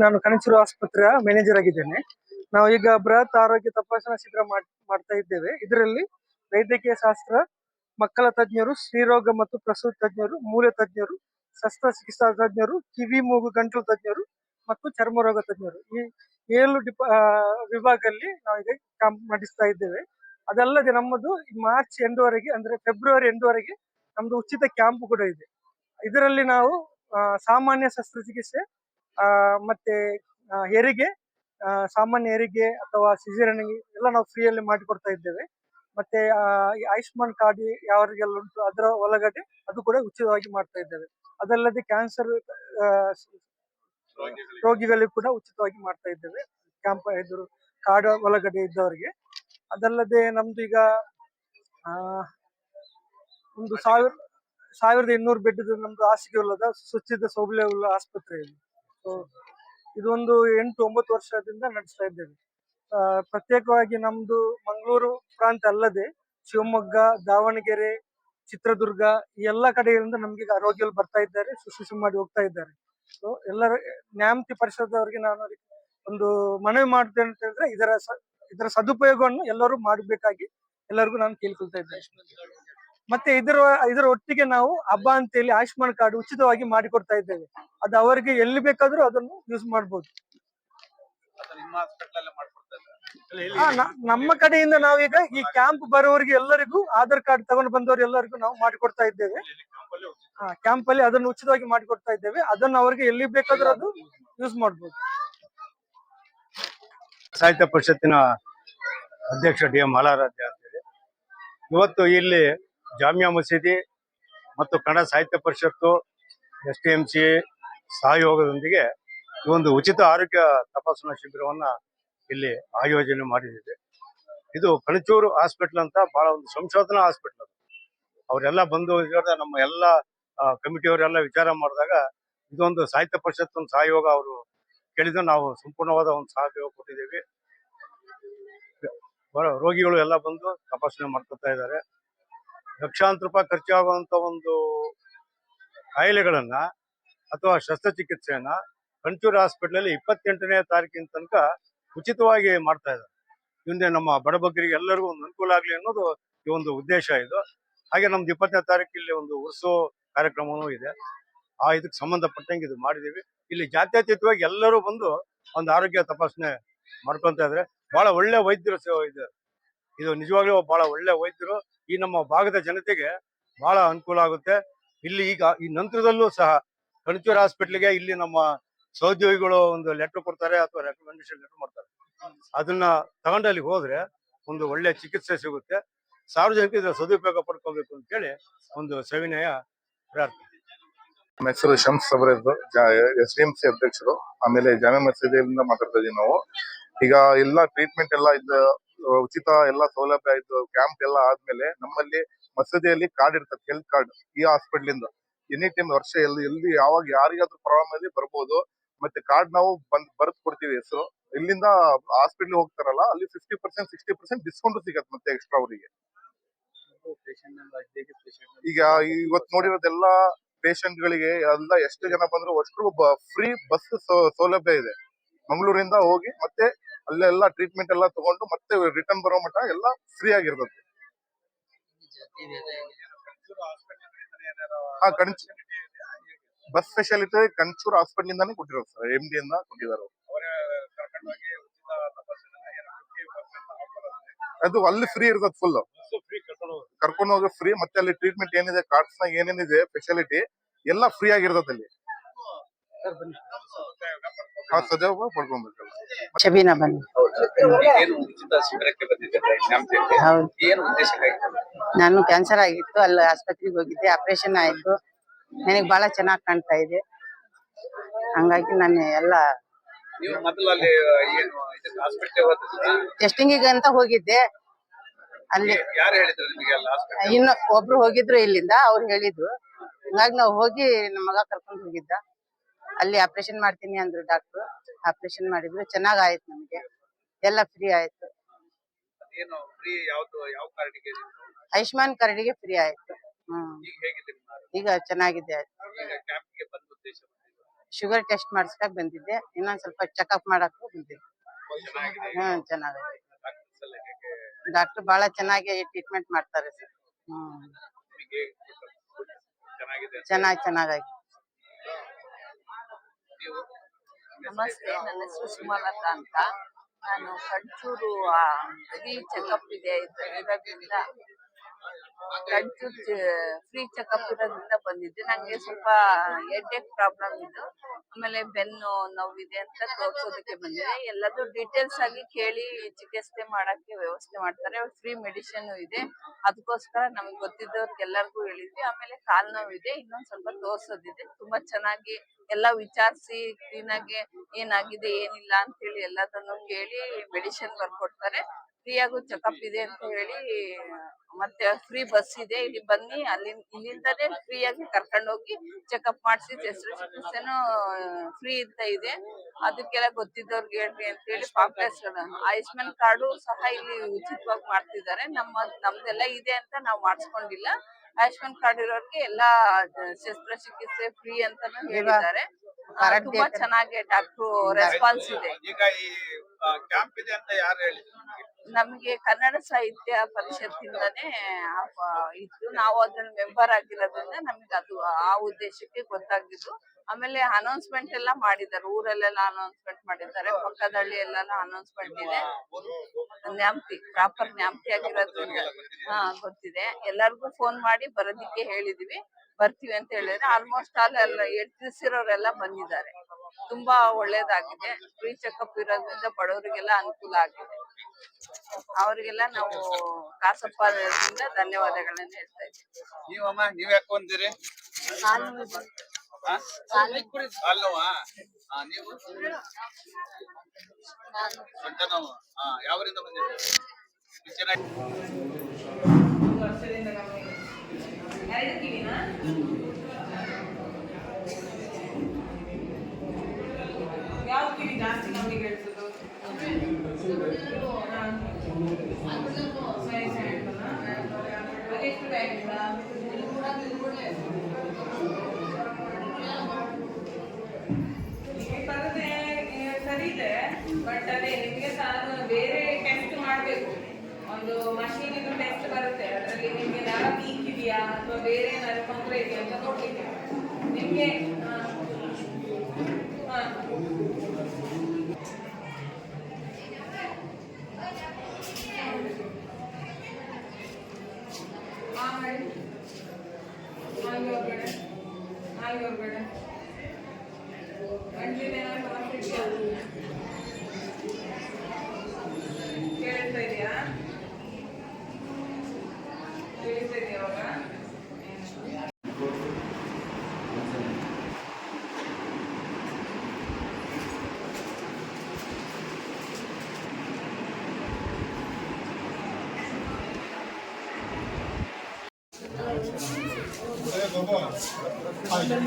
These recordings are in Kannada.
ನಾನು ಕಣಚೂರು ಆಸ್ಪತ್ರೆಯ ಮ್ಯಾನೇಜರ್ ಆಗಿದ್ದೇನೆ. ನಾವು ಈಗ ಬೃಹತ್ ಆರೋಗ್ಯ ತಪಾಸಣಾ ಶಿಬಿರ ಮಾಡ್- ಮಾಡ್ತಾ ಇದ್ದೇವೆ. ಇದರಲ್ಲಿ ವೈದ್ಯಕೀಯ ಶಾಸ್ತ್ರ, ಮಕ್ಕಳ ತಜ್ಞರು, ಸ್ತ್ರೀರೋಗ ಮತ್ತು ಪ್ರಸೂತ ತಜ್ಞರು, ಮೂಳೆ ತಜ್ಞರು ಶಸ್ತ್ರಚಿಕಿತ್ಸಾ ತಜ್ಞರು, ಕಿವಿ, ಮೂಗು, ಗಂಟಲು ತಜ್ಞರು ಮತ್ತು ಚರ್ಮರೋಗ ತಜ್ಞರು. ಈ ಏಳು ಡಿಪ ವಿಭಾಗದಲ್ಲಿ ನಾವು ಈಗ ಕ್ಯಾಂಪ್ ನಡೆಸ್ತಾ ಇದ್ದೇವೆ. ಅದಲ್ಲದೆ ನಮ್ಮದು ಮಾರ್ಚ್ ಎಂಡ್ವರೆಗೆ ಅಂದ್ರೆ ಫೆಬ್ರವರಿ ಎಂಡ್ವರೆಗೆ ನಮ್ದು ಉಚಿತ ಕ್ಯಾಂಪ್ ಕೂಡ ಇದೆ. ಇದರಲ್ಲಿ ನಾವು ಸಾಮಾನ್ಯ ಶಸ್ತ್ರಚಿಕಿತ್ಸೆ ಮತ್ತೆ ಹೆರಿಗೆ ಸಾಮಾನ್ಯ ಹೆರಿಗೆ ಅಥವಾ ಸಿಸೇರಿಯನ್ ಎಲ್ಲ ನಾವು ಫ್ರೀಯಲ್ಲಿ ಮಾಡಿಕೊಡ್ತಾ ಇದ್ದೇವೆ. ಮತ್ತೆ ಆಯುಷ್ಮಾನ್ ಕಾರ್ಡ್ ಯಾರಿಗೆಲ್ಲ ಉಂಟು ಅದರ ಒಳಗಡೆ ಅದು ಕೂಡ ಉಚಿತವಾಗಿ ಮಾಡ್ತಾ ಇದ್ದೇವೆ. ಅದಲ್ಲದೆ ಕ್ಯಾನ್ಸರ್ ರೋಗಿಗಳಿಗೆ ಕೂಡ ಉಚಿತವಾಗಿ ಮಾಡ್ತಾ ಇದ್ದೇವೆ. ಕ್ಯಾಂಪ್ ಎದುರು ಕಾರ್ಡ್ ಒಳಗಡೆ ಇದ್ದವರಿಗೆ. ಅದಲ್ಲದೆ ನಮ್ದು ಈಗ ಒಂದು ಸಾವಿರ, ಸಾವಿರದ ಇನ್ನೂರು ಬೆಡ್ ನಮ್ದು ಹಾಸಿಗೆ ಉಲ್ಲದ ಸ್ವಚ್ಛತೆ ಸೌಲಭ್ಯ ಉಳ್ಳ ಆಸ್ಪತ್ರೆ ಇದು ಇದೊಂದು ಎಂಟು ಒಂಬತ್ತು ವರ್ಷದಿಂದ ನಡೆಸ್ತಾ ಇದ್ದೇವೆ. ಪ್ರತ್ಯೇಕವಾಗಿ ನಮ್ದು ಮಂಗಳೂರು ಪ್ರಾಂತ ಅಲ್ಲದೆ ಶಿವಮೊಗ್ಗ, ದಾವಣಗೆರೆ, ಚಿತ್ರದುರ್ಗ ಎಲ್ಲ ಕಡೆಯಿಂದ ನಮ್ಗೆ ರೋಗಿಗಳು ಬರ್ತಾ ಇದ್ದಾರೆ, ಶುಶ್ರೂಷೆ ಮಾಡಿ ಹೋಗ್ತಾ ಇದ್ದಾರೆ. ಸೊ, ಎಲ್ಲರ ನ್ಯಾಮತಿ ಪರಿಷದವರಿಗೆ ನಾನು ಒಂದು ಮನವಿ ಮಾಡ್ತೇನೆ ಅಂತ ಹೇಳಿದ್ರೆ ಇದರ ಇದರ ಸದುಪಯೋಗವನ್ನು ಎಲ್ಲರೂ ಮಾಡಬೇಕಾಗಿ ಎಲ್ಲರಿಗೂ ನಾನು ಕೇಳ್ಕೊಳ್ತಾ ಇದ್ದೇನೆ. ಮತ್ತೆ ಇದರ ಇದರ ಒಟ್ಟಿಗೆ ನಾವು ಹಬ್ಬ ಅಂತೇಳಿ ಆಯುಷ್ಮಾನ್ ಕಾರ್ಡ್ ಉಚಿತವಾಗಿ ಮಾಡಿಕೊಡ್ತಾ ಇದ್ದೇವೆ. ಅದು ಅವರಿಗೆ ಎಲ್ಲಿ ಬೇಕಾದ್ರೂ ಅದನ್ನು ಯೂಸ್ ಮಾಡಬಹುದು ನಮ್ಮ ಕಡೆಯಿಂದ ನಾವೀಗ ಈ ಕ್ಯಾಂಪ್ ಬರೋರಿಗೆ ಎಲ್ಲರಿಗೂ ಆಧಾರ್ ಕಾರ್ಡ್ ತಗೊಂಡು ಬಂದವರು ಎಲ್ಲರಿಗೂ ನಾವು ಮಾಡಿಕೊಡ್ತಾ ಇದ್ದೇವೆ. ಕ್ಯಾಂಪ್ ಅಲ್ಲಿ ಅದನ್ನು ಉಚಿತವಾಗಿ ಮಾಡಿಕೊಡ್ತಾ ಇದ್ದೇವೆ. ಅದನ್ನು ಅವರಿಗೆ ಎಲ್ಲಿ ಬೇಕಾದ್ರೂ ಅದು ಯೂಸ್ ಮಾಡಬಹುದು ಸಾಹಿತ್ಯ ಪರಿಷತ್ತಿನ ಅಧ್ಯಕ್ಷ ಡಿ ಎಂ ಮಲಾರಾಧ್ಯ ಅಂತೇಳಿ. ಇವತ್ತು ಇಲ್ಲಿ ಜಾಮಿಯಾ ಮಸೀದಿ ಮತ್ತು ಕನ್ನಡ ಸಾಹಿತ್ಯ ಪರಿಷತ್ತು, ಎಸ್ ಟಿ ಎಂ ಸಿ, ಸಹಯೋಗದೊಂದಿಗೆ ಈ ಒಂದು ಉಚಿತ ಆರೋಗ್ಯ ತಪಾಸಣಾ ಶಿಬಿರವನ್ನ ಇಲ್ಲಿ ಆಯೋಜನೆ ಮಾಡಿದೆ ಇದು ಕಣಚೂರು ಹಾಸ್ಪಿಟಲ್ ಅಂತ ಬಹಳ ಒಂದು ಸಂಶೋಧನಾ ಹಾಸ್ಪಿಟಲ್ ಅವರೆಲ್ಲ ಬಂದು ನಮ್ಮ ಎಲ್ಲ ಕಮಿಟಿಯವರೆಲ್ಲ ವಿಚಾರ ಮಾಡಿದಾಗ ಇದೊಂದು ಸಾಹಿತ್ಯ ಪರಿಷತ್ ಒಂದು ಸಹಯೋಗ ಅವರು ಕೇಳಿದ ನಾವು ಸಂಪೂರ್ಣವಾದ ಒಂದು ಸಹಯೋಗ ಕೊಟ್ಟಿದ್ದೀವಿ. ರೋಗಿಗಳು ಎಲ್ಲ ಬಂದು ತಪಾಸಣೆ ಮಾಡ್ಕೊತಾ ಇದ್ದಾರೆ. ಲಕ್ಷಾಂತರ ರೂಪಾಯಿ ಖರ್ಚಾಗುವಂತ ಒಂದು ಕಾಯಿಲೆಗಳನ್ನ ಅಥವಾ ಶಸ್ತ್ರಚಿಕಿತ್ಸೆಯನ್ನ ಕಂಚೂರು ಹಾಸ್ಪಿಟಲ್ ಇಪ್ಪತ್ತೆಂಟನೇ ತಾರೀಕಿನ ತನಕ ಉಚಿತವಾಗಿ ಮಾಡ್ತಾ ಇದ್ದಾರೆ. ಮುಂದೆ ನಮ್ಮ ಬಡಬಗ್ಗರಿಗೆ ಎಲ್ಲರಿಗೂ ಒಂದು ಅನುಕೂಲ ಆಗ್ಲಿ ಅನ್ನೋದು ಈ ಒಂದು ಉದ್ದೇಶ ಇದು. ಹಾಗೆ ನಮ್ದು ಇಪ್ಪತ್ತನೇ ತಾರೀಕು ಇಲ್ಲಿ ಒಂದು ಉರ್ಸೋ ಕಾರ್ಯಕ್ರಮವೂ ಇದೆ. ಆ ಇದಕ್ಕೆ ಸಂಬಂಧಪಟ್ಟಂಗೆ ಇದು ಮಾಡಿದೀವಿ ಇಲ್ಲಿ ಜಾತ್ಯತೀತವಾಗಿ ಎಲ್ಲರೂ ಬಂದು ಒಂದು ಆರೋಗ್ಯ ತಪಾಸಣೆ ಮಾಡ್ಕೊಂತ ಇದ್ರೆ ಬಹಳ ಒಳ್ಳೆ ವೈದ್ಯರು ಇದೆ. ಇದು ನಿಜವಾಗ್ಲೂ ಬಹಳ ಒಳ್ಳೆ ವೈದ್ಯರು. ಈ ನಮ್ಮ ಭಾಗದ ಜನತೆಗೆ ಬಹಳ ಅನುಕೂಲ ಆಗುತ್ತೆ. ಇಲ್ಲಿ ಈಗ ಈ ನಂತರದಲ್ಲೂ ಸಹ ಕಣಚೂರ್ ಹಾಸ್ಪಿಟ್ಲಿಗೆ ಇಲ್ಲಿ ನಮ್ಮ ಸಹೋದ್ಯೋಗಿಗಳು ಒಂದು ಲೆಟರ್ ಕೊಡ್ತಾರೆ ಅಥವಾ ರೆಕಮೆಂಡೇಶನ್ ಲೆಟರ್ ಮಾಡ್ತಾರೆ. ಅದನ್ನ ತಗೊಂಡು ಅಲ್ಲಿ ಹೋದ್ರೆ ಒಂದು ಒಳ್ಳೆ ಚಿಕಿತ್ಸೆ ಸಿಗುತ್ತೆ. ಸಾರ್ವಜನಿಕ ಇದರ ಸದುಪಯೋಗ ಪಡ್ಕೋಬೇಕು ಅಂತ ಹೇಳಿ ಒಂದು ಸವಿನಯ ಪ್ರಾರ್ಥನೆ. ನಮ್ಮ ಹೆಸರು Shams S D M C ಅಧ್ಯಕ್ಷರು. ಆಮೇಲೆ ಜಾಮೆ ಮಸೀದಿಯಿಂದ ಮಾತಾಡ್ತಾ ಇದೀವಿ ನಾವು. ಈಗ ಎಲ್ಲ ಟ್ರೀಟ್ಮೆಂಟ್ ಎಲ್ಲ ಇದ್ದು ಉಚಿತ ಎಲ್ಲ ಸೌಲಭ್ಯ ಇದ್ದು ಕ್ಯಾಂಪ್ ಎಲ್ಲ ಆದ್ಮೇಲೆ ನಮ್ಮಲ್ಲಿ ಮಸೀದಿಯಲ್ಲಿ ಕಾರ್ಡ್ ಇರ್ತದೆ ಹೆಲ್ತ್ ಕಾರ್ಡ್ ಈ ಹಾಸ್ಪಿಟಲ್ ಇಂದ ಎನಿ ಟೈಮ್ ವರ್ಷ ಎಲ್ಲಿ ಎಲ್ಲಿ ಯಾವಾಗ ಯಾರಿಗಾದ್ರೂ ಪ್ರಾಬ್ಲಮ್ ಅಲ್ಲಿ ಬರ್ಬೋದು. ಮತ್ತೆ ಕಾರ್ಡ್ ನಾವು ಬಂದ್, ಬರ್ದ್ ಕೊಡ್ತೀವಿ ಹೆಸರು. ಇಲ್ಲಿಂದ ಹಾಸ್ಪಿಟ್ಲ್ ಹೋಗ್ತಾರಲ್ಲ, ಅಲ್ಲಿ fifty percent sixty percent discount ಸಿಗತ್ತೆ ಮತ್ತೆ ಎಕ್ಸ್ಟ್ರಾ ಅವರಿಗೆ. ಈಗ ಇವತ್ತು ನೋಡಿರೋದೆಲ್ಲ ಪೇಷಂಟ್ ಗಳಿಗೆ ಎಲ್ಲ ಎಷ್ಟು ಜನ ಬಂದ್ರು ಅಷ್ಟು ಫ್ರೀ ಬಸ್ ಸೌಲಭ್ಯ ಇದೆ. ಮಂಗಳೂರಿಂದ ಹೋಗಿ ಮತ್ತೆ ಅಲ್ಲೆಲ್ಲ ಟ್ರೀಟ್ಮೆಂಟ್ ಎಲ್ಲ ತಗೊಂಡು ಮತ್ತೆ ರಿಟರ್ನ್ ಬರೋ ಮಟ್ಟ ಎಲ್ಲ ಫ್ರೀ ಆಗಿರ್ತದೆ. ಹಾ ಬಸ್ ಫೆಸಿಲಿಟಿ ಕಂಚೂರ್ ಹಾಸ್ಪಿಟಲ್ ಇಂದಾನೆ ಕೊಟ್ಟಿರೋದು ಸರ್ ಎಂ ಡಿ ಇಂದ ಕೊಟ್ಟಿದ್ದಾರೆ ಅದು ಅಲ್ಲಿ ಫ್ರೀ ಇರ್ತದೆ ಫುಲ್ ಕರ್ಕೊಂಡು ಹೋಗಿ ಫ್ರೀ ಮತ್ತೆ ಅಲ್ಲಿ ಟ್ರೀಟ್ಮೆಂಟ್ ಏನಿದೆ ಕಾರ್ಡ್ಸ್ ನಾಗ ಏನೇನಿದೆ ಫೆಸಿಲಿಟಿ ಎಲ್ಲ ಫ್ರೀ ಆಗಿರ್ತದೆ ಅಲ್ಲಿ. ಹಾ ಪಡ್ಕೊಬೇಕಲ್ಲ ಶಬೀನಾ ಬನ್ನಿ. ಉದ್ದೇಶಕ್ಕಾಗಿ ನಾನು ಕ್ಯಾನ್ಸರ್ ಆಗಿತ್ತು ಅಲ್ಲಿ ಆಸ್ಪತ್ರೆಗೆ ಹೋಗಿದ್ದೆ. ಆಪರೇಷನ್ ಆಯ್ತು. ನನಗೆ ಬಹಳ ಚೆನ್ನಾಗಿ ಕಾಣ್ತಾ ಇದೆ. ಹಂಗಾಗಿ ನಾನು ಎಲ್ಲ ನೀವು ಮೊದಲು ಅಲ್ಲಿ ಏನು ಹಾಸ್ಪಿಟಲ್ ಹೋದ್ರೆ ಟೆಸ್ಟಿಂಗಿಗೆ ಅಂತ ಹೋಗಿದ್ದೆ. ಅಲ್ಲಿ ಯಾರು ಹೇಳಿದ್ರು ನಿಮಗೆ ಅಲ್ಲಿ ಹಾಸ್ಪಿಟಲ್ ಇನ್ನು ಒಬ್ರು ಹೋಗಿದ್ರು ಇಲ್ಲಿಂದ ಅವ್ರು ಹೇಳಿದ್ರು. ಹಂಗಾಗಿ ನಾವು ಹೋಗಿ ನಮ್ಮ ಮಗ ಕರ್ಕೊಂಡು ಹೋಗಿದ್ದ. ಅಲ್ಲಿ ಆಪರೇಷನ್ ಮಾಡ್ತೀನಿ ಅಂದ್ರು ಡಾಕ್ಟರ್ ಆಪರೇಷನ್ ಮಾಡಿದ್ರು. ಚೆನ್ನಾಗ್ ಆಯ್ತು ನಮ್ಗೆ. ಎಲ್ಲ ಫ್ರೀ ಆಯ್ತು. ಏನು ಫ್ರೀ ಯಾವ್ದು ಯಾವ ಕಾರ್ಡಿಗೆ ಆಯುಷ್ಮಾನ್ ಕಾರ್ಡಿಗೆ ಫ್ರೀ ಆಯ್ತು. ಹ್ಮ್. ಈಗ ಹೇಗಿದೆ ನಿಮ್ಮ ಆರೋಗ್ಯ? ಈಗ ಚೆನ್ನಾಗಿದೆ ಈಗ ಕ್ಯಾಂಪ್ಗೆ ಬಂದ ಉದ್ದೇಶ ಶುಗರ್ ಟೆಸ್ಟ್ ಮಾಡಿಸ್ಕಕ್ ಬಂದಿದ್ದೆ. ಇನ್ನೊಂದ್ ಸ್ವಲ್ಪ ಚೆಕಪ್ ಮಾಡಕ್ಕೂ ಬಂದಿದ್ದೆ. ಚೆನ್ನಾಗಿದೆ ಹ್ಮ್ ಚೆನ್ನಾಗಿದೆ. ಡಾಕ್ಟರ್ಸ್ ಎಲ್ಲ ಹೇಗೆ? ಡಾಕ್ಟರ್ ಬಹಳ ಚೆನ್ನಾಗಿ ಟ್ರೀಟ್ಮೆಂಟ್ ಮಾಡ್ತಾರೆ ಸರ್. ಹ್ಮ್. ನಿಮಗೆ ಚೆನ್ನಾಗಿದೆ ಚೆನ್ನಾಗಿ ಚೆನ್ನಾಗಾಗಿ ನೀವು ನಮಸ್ತೆ ನನ್ನ ಹೆಸರು ಸುಮಲತಾ ಅಂತ. ನಾನು ಕಂಚೂರು ಫ್ರೀ ಚೆಕಪ್ ಇದೆ ಇದ್ರ- ಕಂಚೂರು ಫ್ರೀ ಚೆಕಪ್ ಇರೋದ್ರಿಂದ ಬಂದಿದ್ದೆ. ನಂಗೆ ಸ್ವಲ್ಪ ಹೆಡ್ಏಕ್ ಪ್ರಾಬ್ಲಮ್ ಇತ್ತು ಆಮೇಲೆ ಬೆನ್ನು ನೋವಿದೆ ಅಂತ ತೋರ್ಸೋದಕ್ಕೆ ಬಂದಿದೆ. ಎಲ್ಲದೂ ಡೀಟೇಲ್ಸ್ ಆಗಿ ಕೇಳಿ ಚಿಕಿತ್ಸೆ ಮಾಡಕ್ಕೆ ವ್ಯವಸ್ಥೆ ಮಾಡ್ತಾರೆ. ಫ್ರೀ ಮೆಡಿಸಿನ್ ಇದೆ. ಅದಕ್ಕೋಸ್ಕರ ನಮ್ಗೆ ಗೊತ್ತಿದ್ದವ್ರಿಗೆ ಎಲ್ಲರಿಗೂ ಹೇಳಿದ್ವಿ. ಆಮೇಲೆ ಕಾಲ್ ನೋವಿದೆ. ಇನ್ನೊಂದ್ ಸ್ವಲ್ಪ ತೋರ್ಸೋದಿದೆ. ತುಂಬಾ ಚೆನ್ನಾಗಿ ಎಲ್ಲ ವಿಚಾರಿಸಿ ಕ್ಲೀನ್ ಆಗಿ ಏನಾಗಿದೆ, ಏನಿಲ್ಲ ಅಂತ ಹೇಳಿ ಎಲ್ಲದನ್ನು ಕೇಳಿ ಮೆಡಿಸಿನ್ ಬರ್ಕೊಡ್ತಾರೆ. ಫ್ರೀ ಆಗು ಚೆಕಪ್ ಇದೆ ಅಂತ ಹೇಳಿ ಮತ್ತೆ ಫ್ರೀ ಬಸ್ ಇದೆ. ಇಲ್ಲಿ ಬನ್ನಿ. ಅಲ್ಲಿ ಇಲ್ಲಿಂದಲೇ ಫ್ರೀ ಆಗಿ ಕರ್ಕೊಂಡು ಹೋಗಿ ಚೆಕಪ್ ಮಾಡಿಸಿ ಶಸ್ತ್ರ ಚಿಕಿತ್ಸೆನು ಫ್ರೀ ಅಂತ ಇದೆ. ಅದಕ್ಕೆಲ್ಲ ಗೊತ್ತಿದ್ದವ್ರಿಗೆ ಹೇಳ್ರಿ ಅಂತ ಹೇಳಿ ಪಾಂಪ್ಲೆಟ್ಸ್ ಆಯುಷ್ಮಾನ್ ಕಾರ್ಡು ಸಹ ಇಲ್ಲಿ ಉಚಿತವಾಗಿ ಮಾಡ್ತಿದ್ದಾರೆ. ನಮ್ಮ ನಮ್ದೆಲ್ಲ ಇದೆ ಅಂತ ನಾವು ಮಾಡಿಸ್ಕೊಂಡಿಲ್ಲ. ಆಯುಷ್ಮಾನ್ ಕಾರ್ಡ್ ಇರೋರ್ಗೆ ಎಲ್ಲಾ ಶಸ್ತ್ರಚಿಕಿತ್ಸೆ ಫ್ರೀ ಅಂತಾನು ಹೇಳಿದ್ದಾರೆ. ತುಂಬಾ ಚೆನ್ನಾಗಿ ಡಾಕ್ಟ್ರು ರೆಸ್ಪಾನ್ಸ್ ಇದೆ. ಕ್ಯಾಂಪ್ ಇದೆ ಅಂತ ಯಾರು ಹೇಳಿದ್ರು ನಮಗೆ ಕನ್ನಡ ಸಾಹಿತ್ಯ ಪರಿಷತ್ತಿಂದಾನೇ ಇತ್ತು ನಾವು ಅದ್ರ ಮೆಂಬರ್ ಆಗಿರೋದ್ರಿಂದ ನಮ್ಗೆ ಅದು ಆ ಉದ್ದೇಶಕ್ಕೆ ಗೊತ್ತಾಗಿದ್ದು. ಆಮೇಲೆ ಅನೌನ್ಸ್ಮೆಂಟ್ ಎಲ್ಲ ಮಾಡಿದ್ದಾರೆ. ಊರಲ್ಲೆಲ್ಲ ಅನೌನ್ಸ್ಮೆಂಟ್ ಮಾಡಿದ್ದಾರೆ. ಪಕ್ಕದಳ್ಳಿ ಎಲ್ಲ ಅನೌನ್ಸ್ಮೆಂಟ್ ಇದೆ. ನ್ಯಾಮ್ತಿ ಪ್ರಾಪರ್ ನ್ಯಾಮ್ತಿ ಆಗಿರೋದ್ರಿಂದ ಹಾ, ಗೊತ್ತಿದೆ. ಎಲ್ಲರಿಗೂ ಫೋನ್ ಮಾಡಿ ಬರೋದಿಕ್ಕೆ ಹೇಳಿದೀವಿ. ಬರ್ತೀವಿ ಅಂತ ಹೇಳಿದ್ರೆ ಆಲ್ಮೋಸ್ಟ್ ಆಲ್ ಎಲ್ಲ ತಿಳಿಸಿರೋರೆಲ್ಲ ಬಂದಿದ್ದಾರೆ. ತುಂಬಾ ಒಳ್ಳೇದಾಗಿದೆ. ಫ್ರೀ ಚೆಕಪ್ ಇರೋದ್ರಿಂದ ಬಡವರಿಗೆಲ್ಲ ಅನುಕೂಲ ಆಗಿದೆ. ಅವರಿಗೆಲ್ಲ ನಾವು ಕಾಸಪ್ಪ ಅವರಿಂದ ಧನ್ಯವಾದಗಳನ್ನ ಹೇಳ್ತಾ ಇದ್ದೀವಿ ನೀವಮ್ಮ ನೀವ್ ಯಾಕೆ ಬಂದಿರಿ? ಹಾ? ನೀವು ಸೊಂಟ ನೋವು? ಹಾ ಯಾವರಿಂದ ಬಂದಿರಿ? ಚೆನ್ನಾಗಿ ಯಾವ ಕಿವಿ ಜಾಸ್ತಿ ನಮಗೆ ಹೇಳ್ತದೋ ಸರಿ ಸರಿ ಅದೆಷ್ಟು ಟೈಮಿಂದ ನಿಮಗೆ ಬರದೆ ಏ, ಸರಿ ಇದೆ ಬಟ್ ಅದೇ ನಿಮಗೆ ಸಹ ಬೇರೆ ಟೆಸ್ಟ್ ಮಾಡಬೇಕು. ಒಂದು ಮಷೀನ್ ಟೆಸ್ಟ್ ಬರುತ್ತೆ, ಅದರಲ್ಲಿ ನಿಮಗೆ ನರ ವೀಕ್ ಇದೆಯಾ ಅಥವಾ ಬೇರೆ ಏನಾದ್ರು ತೊಂದರೆ ಇದೆಯಾ ಅಂತ ನೋಡ್ಲಿಕ್ಕೆ ನಿಮಗೆ ಹಾ ಮಾಡಿ ಹಾಗೆ ಹೋಗ್ಬೇಡ ಹಾಗೆ ಹೋಗ್ಬೇಡ ಗಂಟ್ಲಿನ ಏನಾದ್ರು ಸಮಸ್ಯೆ ಇದೆಯಾ ಕೇಳಿಸ್ತಾ ಇದೆಯಾ ಕೇಳಿಸ್ತಾ ಇದೆಯಾ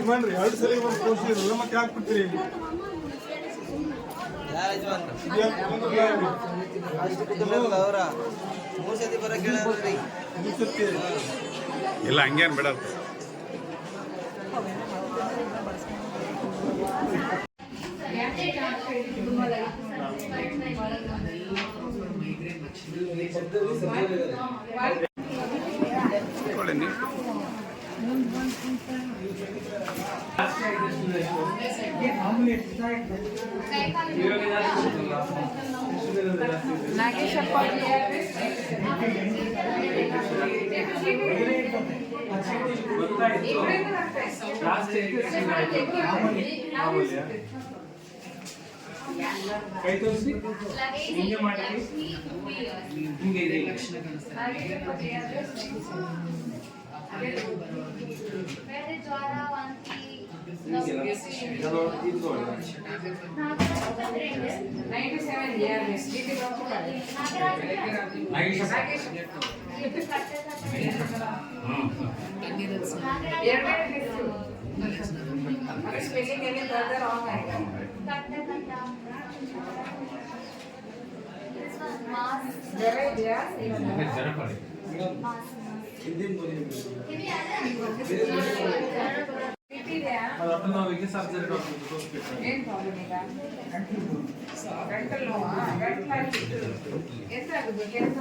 ಇವಾಗ ಎರಡು ಸಲ ಇರಲ್ಲ ಮತ್ತೆ ಯಾಕೆ ಬಿಡ್ತೀರಿ ಅವರ? ಮೂರ್ ಸತಿ ಬರಕ್ ಹೇಳ್ರಿ ಇಲ್ಲ ಹಂಗೇನ್ ಬಿಡ ನೀವು ಕೈ ತೋರಿಸಿ ಹಿಂಗೆ ಮಾಡಿ ಹಿಂಗೆ ಇದೆ ಲಕ್ಷಣ ಬೇರೆ ಜ್ವರ ವಾಂತಿ ninety seven years B P spelling ಎಲ್ಲಿ ಬರ್ದೆ ರಾಂಗ್ ಆಗಿದೆ ಜ್ವರ ಇದೆಯಾ ಬಿ ಪಿ ಇದೆಯಾ ಅದು ನೋವಿಗೆ ಸರ್ಜರಿ ಏನ್ ಪ್ರಾಬ್ಲಮ್ ಈಗ? ಗಂಟಲು ನೋವಾ ಗಂಟಲಲ್ಲಿ ಎಂತ ಆಗುದು ಕೆಲಸ